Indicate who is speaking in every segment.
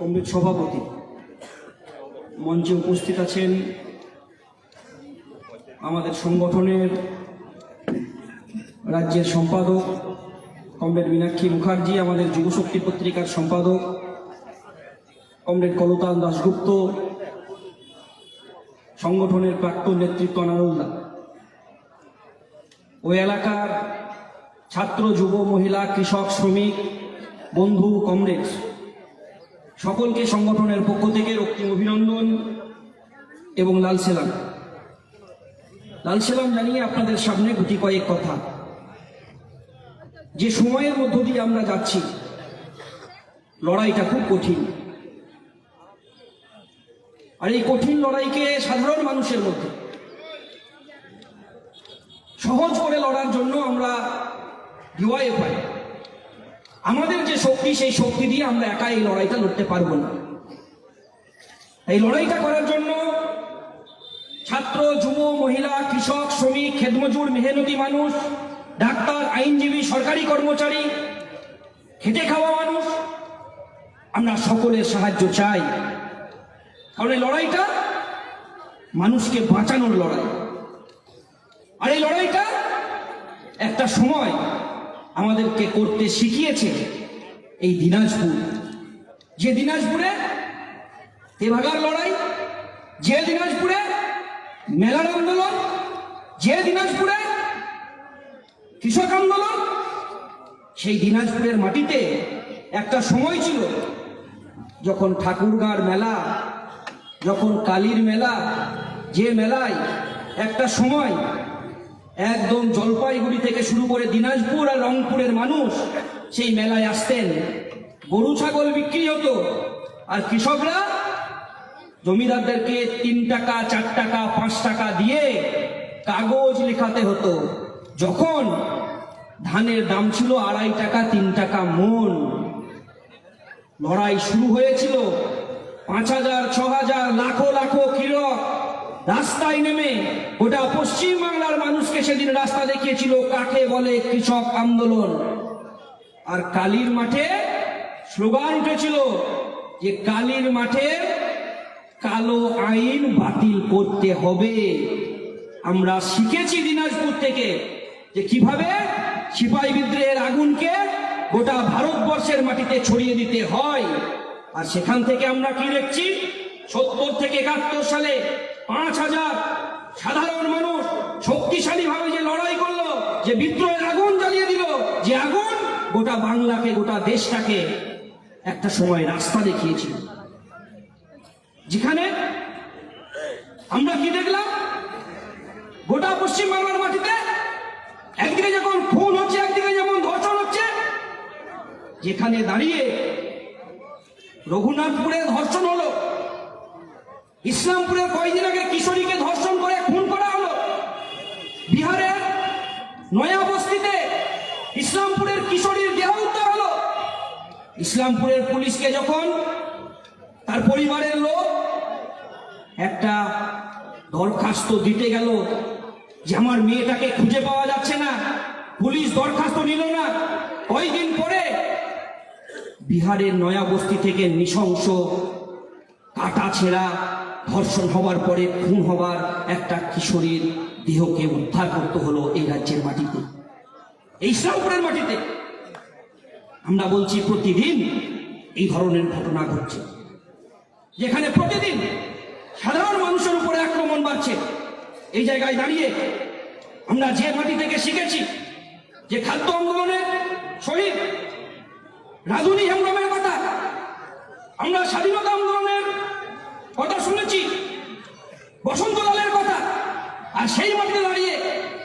Speaker 1: Comrade সভাপতি। মঞ্চে উপস্থিত আছেন আমাদের সংগঠনের রাজ্যের সম্পাদক কমরেড মীনাক্ষী মুখার্জি, আমাদের যুবশক্তি পত্রিকার সম্পাদক কমরেড কলতান দাশগুপ্ত, সংগঠনের প্রাক্তন নেতৃত্ব আনারুল্লাহ ওই এলাকার ছাত্র, যুব, মহিলা, কৃষক, শ্রমিক, বন্ধু, কমরেড সকলকে সংগঠনের পক্ষ থেকে রক্তিম অভিনন্দন এবং লাল সেলাম। লাল সেলাম জানিয়ে আপনাদের সামনে গুটি কয়েক কথা। যে সময়ের মধ্য দিয়ে আমরা যাচ্ছি, লড়াইটা খুব কঠিন। আর এই কঠিন লড়াইকে সাধারণ মানুষের মধ্যে সহজ করে লড়ার জন্য আমরা ডিওয়াই পাই আমাদের যে শক্তি, সেই শক্তি দিয়ে আমরা একা এই লড়াইটা লড়তে পারব না। এই লড়াইটা করার জন্য ছাত্র, যুব, মহিলা, কৃষক, শ্রমিক, খেদমজুর, মেহনতি মানুষ, ডাক্তার, আইনজীবী, সরকারি কর্মচারী, খেটে খাওয়া মানুষ, আমরা সকলের সাহায্য চাই। কারণ এই লড়াইটা মানুষকে বাঁচানোর লড়াই। আর এই লড়াইটা একটা সময় আমাদেরকে করতে শিখিয়েছে এই দিনাজপুর। যে দিনাজপুরে তেভাগার লড়াই, যে দিনাজপুরে মেলার আন্দোলন, যে দিনাজপুরে কৃষক আন্দোলন, সেই দিনাজপুরের মাটিতে একটা সময় ছিল যখন ঠাকুরগাঁর মেলা, যখন কালীর মেলা, যে মেলায় একটা সময় একদম জলপাইগুড়ি থেকে শুরু করে দিনাজপুর আর রংপুরের মানুষ সেই মেলায় আসতেন। গরু, ছাগল বিক্রি হতো। আর কৃষকরা জমিদারদেরকে তিন টাকা, চার টাকা, পাঁচ টাকা দিয়ে কাগজ লেখাতে হতো। যখন ধানের দাম ছিল আড়াই টাকা, তিন টাকা মন। লড়াই শুরু হয়েছিল। পাঁচ হাজার, ছ হাজার, লাখো লাখো কৃষক রাস্তায় নেমে গোটা পশ্চিম বাংলার মানুষকে সেদিন রাস্তা দেখিয়েছিল, কাকে বলে কৃষক আন্দোলন। আর কালীর মাঠে স্লোগান উঠেছিল যে কালীর মাঠে কালো আইন বাতিল করতে হবে। আমরা শিখেছি দিনাজপুর থেকে যে কীভাবে সিপাহী বিদ্রোহের আগুনকে গোটা ভারতবর্ষের মাটিতে ছড়িয়ে দিতে হয়। আর সেখান থেকে আমরা কি দেখছি? সত্তর থেকে একাত্তর সালে পাঁচ হাজার সাধারণ মানুষ শক্তিশালী ভাবে যে লড়াই করল, যে বিদ্রোহের আগুন জ্বালিয়ে দিল, যে আগুন গোটা বাংলাকে, গোটা দেশটাকে একটা সময় রাস্তা দেখিয়েছিল। যেখানে আমরা কি দেখলাম? গোটা পশ্চিম বাংলার মাটিতে একদিকে যখন খুন হচ্ছে, একদিকে যেমন ধর্ষণ হচ্ছে, যেখানে দাঁড়িয়ে রঘুনাথপুরে ধর্ষণ হলো ইসলামপুরের কয়েকদিন আগে কিশোরীকে ধর্ষণ করে খুন করা হলো বিহারের নয়া বস্তিতে ইসলামপুরের কিশোরীর দেহ উদ্ধার হলো। ইসলামপুরের পুলিশকে যখন তার পরিবারের লোক একটা দরখাস্ত দিতে গেল যে আমার মেয়েটাকে খুঁজে পাওয়া যাচ্ছে না, পুলিশ দরখাস্ত নিল না কয়েকদিন পরে বিহারের নয়া বস্তি থেকে নৃশংস কাটা ছেঁড়া ধর্ষণ হওয়ার পরে খুন হবার একটা কিশোরীর দেহকে উদ্ধার করতে হলো এই রাজ্যের মাটিতে। এই ইসলামপুরের মাটিতে। আমরা বলছি প্রতিদিন এই ধরনের ঘটনা ঘটছে। যেখানে প্রতিদিন সাধারণ মানুষের উপরে আক্রমণ বাড়ছে। এই জায়গায় দাঁড়িয়ে আমরা যে মাটি থেকে শিখেছি যে খাদ্য আন্দোলনের শহীদ রাজনী হেমব্রমের কথা আমরা স্বাধীনতা আন্দোলনের কথা শুনেছি। বসন্তলালের কথা আর সেই মাটিতে দাঁড়িয়ে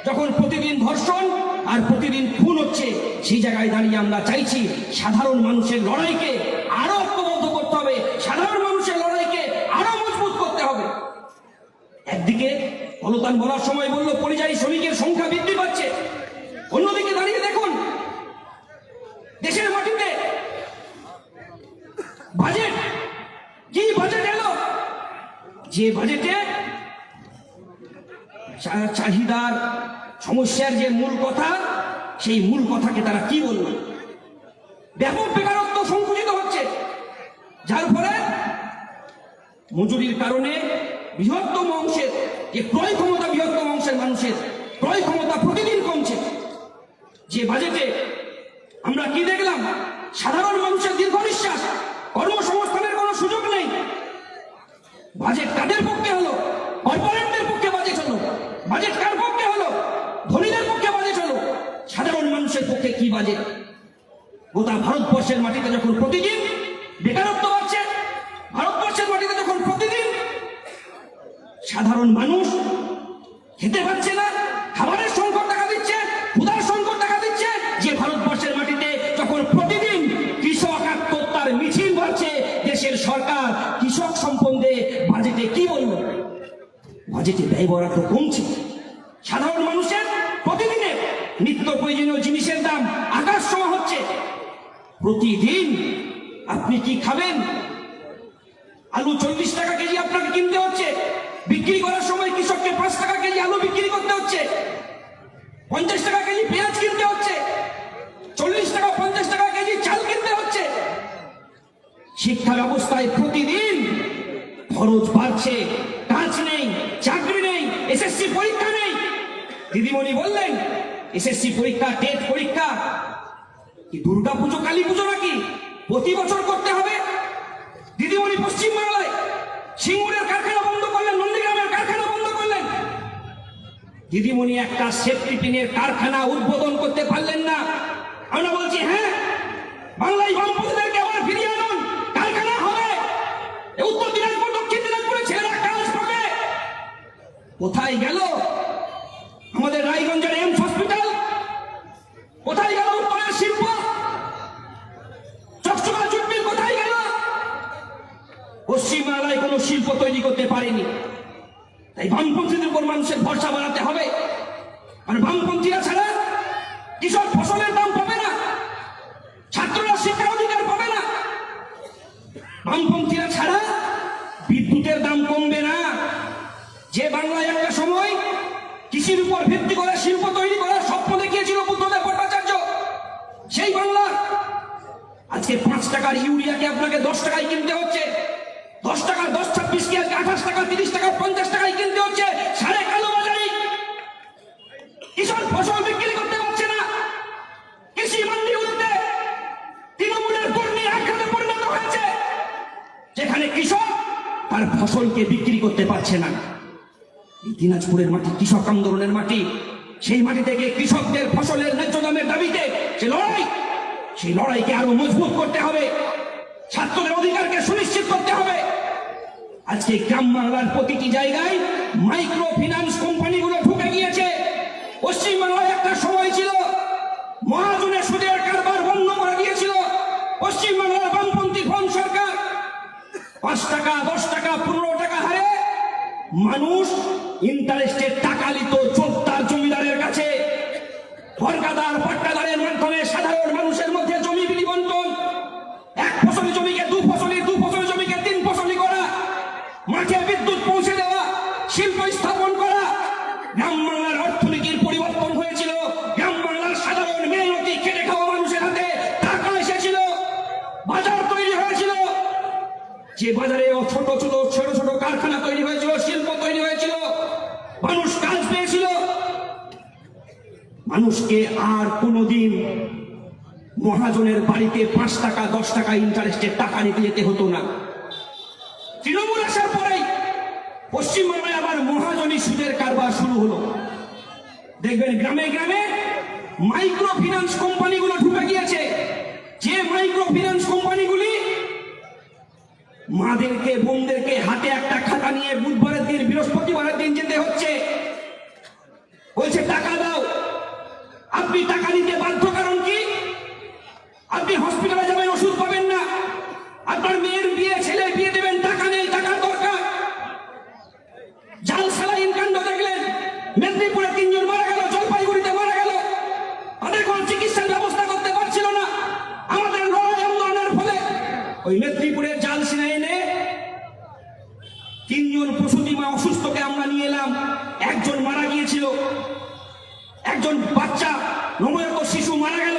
Speaker 1: যখন প্রতিদিন ধর্ষণ আর প্রতিদিন খুন হচ্ছে, সেই জায়গায় দাঁড়িয়ে আমরা চাইছি সাধারণ মানুষের লড়াইকে আরও ঐক্যবদ্ধ করতে হবে, সাধারণ মানুষের লড়াইকে আরও মজবুত করতে হবে। একদিকে অলতান বলার সময় বলল, পরিযায়ী শ্রমিকের সংখ্যা বৃদ্ধি পাচ্ছে। অন্যদিকে দাঁড়িয়ে দেখুন, দেশের মাটিতে বাজেট কি বাজেট এলো, যে বাজেটে চাহিদার সমস্যার যে মূল কথা, সেই মূল কথাকে তারা কি বলল? ব্যাপক বেকারত্ব সংকুচিত হচ্ছে। যার ফলে মজুরির কারণে বৃহত্তম অংশের যে ক্রয় ক্ষমতা, বৃহত্তম অংশের মানুষের ক্রয় ক্ষমতা প্রতিদিন কমছে। যে বাজেটে আমরা কি দেখলাম? সাধারণ মানুষের দীর্ঘ নিঃশ্বাস, কর্মসংস্থানের কোনো সুযোগ নেই। বাজেট কাদের পক্ষে হলো? হলো বাজেট কার পক্ষে হলো? ধনীদের পক্ষে বাজেট হলো। সাধারণ মানুষের পক্ষে কি বাজেট? গোটা ভারতবর্ষের মাটিতে যখন প্রতিদিন বেকারত্ব বাড়ছে, ভারতবর্ষের মাটিতে যখন প্রতিদিন সাধারণ মানুষ খেতে পারছে না বাজেটে ব্যয় বরাদ্দ কমছে। সাধারণ মানুষের প্রতিদিনের নিত্য প্রয়োজনীয় জিনিসের দাম আকাশ ছোঁয়া হচ্ছে। প্রতিদিন আপনি কি খাবেন? আলু চল্লিশ টাকা কেজি আপনাকে কিনতে হচ্ছে। বিক্রি করার সময় কৃষককে পাঁচ টাকা কেজি আলু বিক্রি করতে হচ্ছে। পঞ্চাশ টাকা কেজি পেঁয়াজ কিনতে হচ্ছে। চল্লিশ টাকা, পঞ্চাশ টাকা কেজি চাল কিনতে হচ্ছে। শিক্ষা ব্যবস্থায় প্রতিদিন খরচ বাড়ছে। কাজ নেই, চাকরি নেই এসএসসি পরীক্ষা নেই। দিদিমণি বললেন এসএসসি পরীক্ষা টেট পরীক্ষা, কি দুর্গা পুজো, কালী পুজো নাকি? প্রতি বছর করতে হবে। দিদিমণি পশ্চিম বাংলায় সিঙ্গুরের কারখানা বন্ধ করলেন, নন্দীগ্রামের কারখানা বন্ধ করলেন। দিদিমণি একটা সেফটি পিনের কারখানা উদ্বোধন করতে পারলেন না। আমরা বলছি হ্যাঁ বাংলায় বামপন্থীদেরকে কোথায় গেল? আমাদের রায়গঞ্জের এমস হসপিটাল কোথায় গেল উত্তরের শিল্প? চকচকা চুটমিল কোথায় গেল? পশ্চিমবাংলায় কোনো শিল্প তৈরি করতে পারেনি। তাই বামপন্থীদের উপর মানুষের ভরসা বাড়াতে হবে। আর বামপন্থীরা ছাড়া কৃষক ফসলের দাম পাবে না। ছাত্ররা শিক্ষার অধিকার পাবে না। বামপন্থীরা ছাড়া বিদ্যুতের দাম কমবে না যে বাংলায় একটা সময় কৃষির উপর ভিত্তি করে শিল্প তৈরি করার স্বপ্ন দেখিয়েছিল বুদ্ধদেব ভট্টাচার্য। সেই বাংলা। আজকে পাঁচ টাকার ইউরিয়াকে আপনাকে দশ টাকায় কিনতে হচ্ছে? দশ টাকার দশ ছাব্বিশ কে আজকে আঠাশ টাকা তিরিশ টাকা পঞ্চাশ দিনাজপুরের মাটি, কৃষক আন্দোলনের মাটি। সেই মাটি থেকে কৃষকদের ফসলের ন্যায্য দামের দাবিতে যে লড়াই, সেই লড়াইকে আরও মজবুত করতে হবে। ছাত্রদের অধিকারকে সুনিশ্চিত করতে হবে। আজকে গ্রাম বাংলার প্রতিটি জায়গায় মাইক্রো ফিনান্স কোম্পানিগুলো ঢুকে গিয়েছে। পশ্চিম বাংলায় একটা সময় ছিল, মহাজনের সুদের কারবার বন্ধ করে দিয়েছিল পশ্চিমবাংলার বামপন্থী ফ্রন্ট সরকার পাঁচ টাকা, দশ টাকা, পনেরো টাকা হারে মানুষ ইন্টারেস্টের টাকা নিত যে বাজারে ছোট ছোট ছোট ছোট কারখানা তৈরি হয়েছিল, শিল্প তৈরি হয়েছিল, মানুষ কাজ পেয়েছিল। মানুষকে আর কোনোদিন মহাজনের বাড়িতে পাঁচ টাকা, দশ টাকা ইন্টারেস্টের টাকা নিতে যেতে হতো না। তৃণমূল আসার পরেই পশ্চিমবঙ্গে আবার মহাজনী সুদের কারবার শুরু হলো। দেখবেন গ্রামে গ্রামে মাইক্রো ফিনান্স কোম্পানিগুলো ঢুকে গিয়েছে। যে মাইক্রো ফিনান্স কোম্পানিগুলি মাদেরকে বোনদেরকে হাতে একটা খাতা নিয়ে বুধবারের দিন বৃহস্পতিবারের দিন যেতে হচ্ছে বলছে টাকা দাও আপনি টাকা দিতে বাধ্য কারণ কি আপনি হসপিটালে যাবেন ওষুধ পাবেন না আপনার মেয়ের বিয়ে ছেলে বিয়ে দেবেন টাকা নেই টাকার দরকার জাল সালাইন কাণ্ড দেখলেন মেদিনীপুরে তিনজন মারা গেল জলপাইগুড়িতে মারা গেল তাদের কোনো চিকিৎসার ব্যবস্থা করতে পারছিল না আমাদের লড়াই আন্দোলনের ফলে ওই মেদিনীপুরের জাল সিনা এনে তিনজন প্রসূতি মা অসুস্থকে আমরা নিয়ে এলাম একজন মারা গিয়েছিল একজন বাচ্চা নবজাত শিশু মারা গেল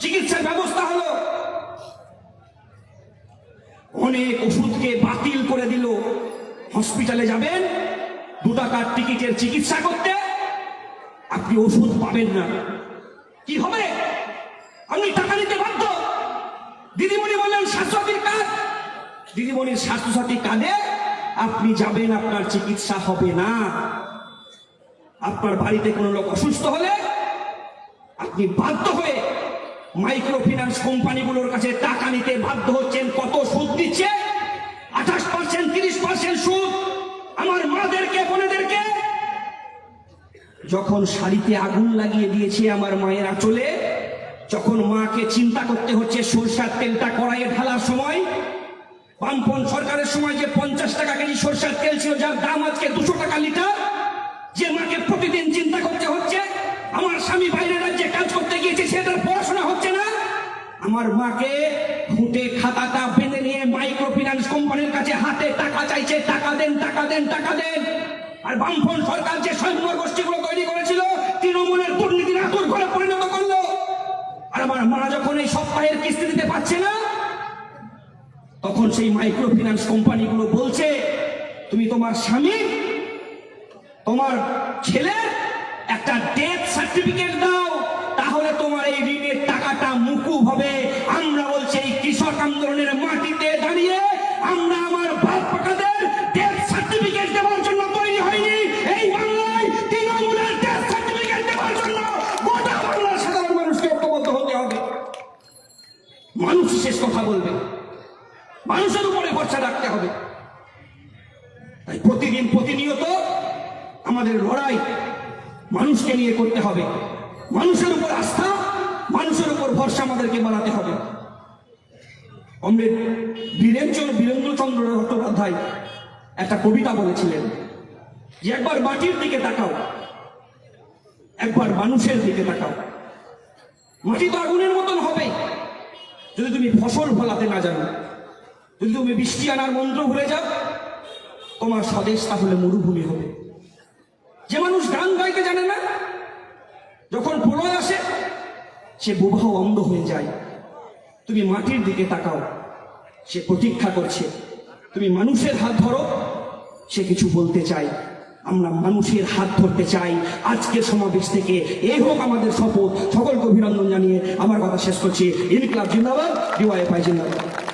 Speaker 1: চিকিৎসার ব্যবস্থা হলো অনেক ওষুধকে বাতিল করে দিল। হসপিটালে যাবেন, দু টাকার টিকিটের চিকিৎসা করতে। আপনি ওষুধ পাবেন না। কি হবে? আপনি টাকা নিতে বাধ্য। দিদিমণি বললেন, স্বাস্থ্যসাথীর কার্ড দিদিমণির স্বাস্থ্যসাথী কার্ডে আপনি যাবেন, আপনার চিকিৎসা হবে না। আপনার বাড়িতে কোনো লোক অসুস্থ হলে আপনি বাধ্য হয়ে মাইক্রো ফিন্যান্স কোম্পানিগুলোর কাছে টাকা নিতে বাধ্য হচ্ছেন। কত সুদ দিচ্ছে? আঠাশ পার্সেন্ট তিরিশ পার্সেন্ট সুদ আমার মাদেরকে, বোনেদেরকে। যখন শাড়িতে আগুন লাগিয়ে দিয়েছে আমার মায়ের আঁচলে যখন মাকে চিন্তা করতে হচ্ছে সরষার তেলটা কড়াইয়ে ঢালার সময় বামপন সরকারের সময় যে পঞ্চাশ টাকা কেজি সরষার তেল ছিল, যার দাম আজকে দুশো টাকা লিটার, যে মাকে প্রতিদিন চিন্তা করতে হচ্ছে, আমার স্বামী বাইরের রাজ্যে কাজ করতে গিয়েছে সেটার পড়াশোনা হচ্ছে না আমার মাকে ফুটে খাতাটা বেঁধে নিয়ে মাইক্রো ফিন্যান্স কোম্পানির কাছে হাতে টাকা চাইছে। টাকা দেন টাকা দেন টাকা দেন। আর বামফ্রন্ট সরকার যে স্বয়ংবর গোষ্ঠীগুলো তৈরি করেছিল, তৃণমূলের দুর্নীতির আতুর ঘরে পরিণত করল। আর আমার মা যখন এই সপ্তাহের কিস্তি দিতে পারছে না, তখন সেই মাইক্রো ফিন্যান্স কোম্পানিগুলো বলছে, তুমি তোমার স্বামী, তোমার ছেলের একটা ডেথ সার্টিফিকেট দাও। তোমার এই ঋণের টাকাটা মুকুব হবে। আমরা বলছি এই কৃষক আন্দোলনের মাটিতে দাঁড়িয়ে আমরা আমার ডেথ সার্টিফিকেট দেওয়ার জন্য তৈরি হয়নি মানুষকে হতে হবে। মানুষ শেষ কথা বলবে। মানুষের উপরে ভরসা রাখতে হবে। তাই প্রতিদিন প্রতিনিয়ত আমাদের লড়াই মানুষকে নিয়ে করতে হবে মানুষের উপর আস্থা মানুষের উপর ভরসা আমাদেরকে বানাতে হবে। অমৃত বীরেন্দ্র বীরেন্দ্রচন্দ্র চট্টোপাধ্যায় একটা কবিতা বলেছিলেন যে, একবার মাটির দিকে তাকাও, একবার মানুষের দিকে তাকাও। মাটি তো আগুনের মতন হবে। যদি তুমি ফসল ফলাতে না জানো, যদি তুমি বৃষ্টি আনার মন্ত্র ভুলে যাও, তোমার স্বদেশ তাহলে মরুভূমি হবে। যে মানুষ গান গাইতে জানে না, যখন প্রলয় সে বুবাহ অন্ধ হয়ে যায়। তুমি মাটির দিকে তাকাও। সে প্রতীক্ষা করছে। তুমি মানুষের হাত ধরো। সে কিছু বলতে চায়। আমরা মানুষের হাত ধরতে চাই। আজকের সমাবেশ থেকে এই হোক আমাদের শপথ। সকলকে অভিনন্দন জানিয়ে আমার কথা শেষ করছি। ইনকলাব জিন্দাবাদ ডিওয়াইফাই জিন্দাবাদ।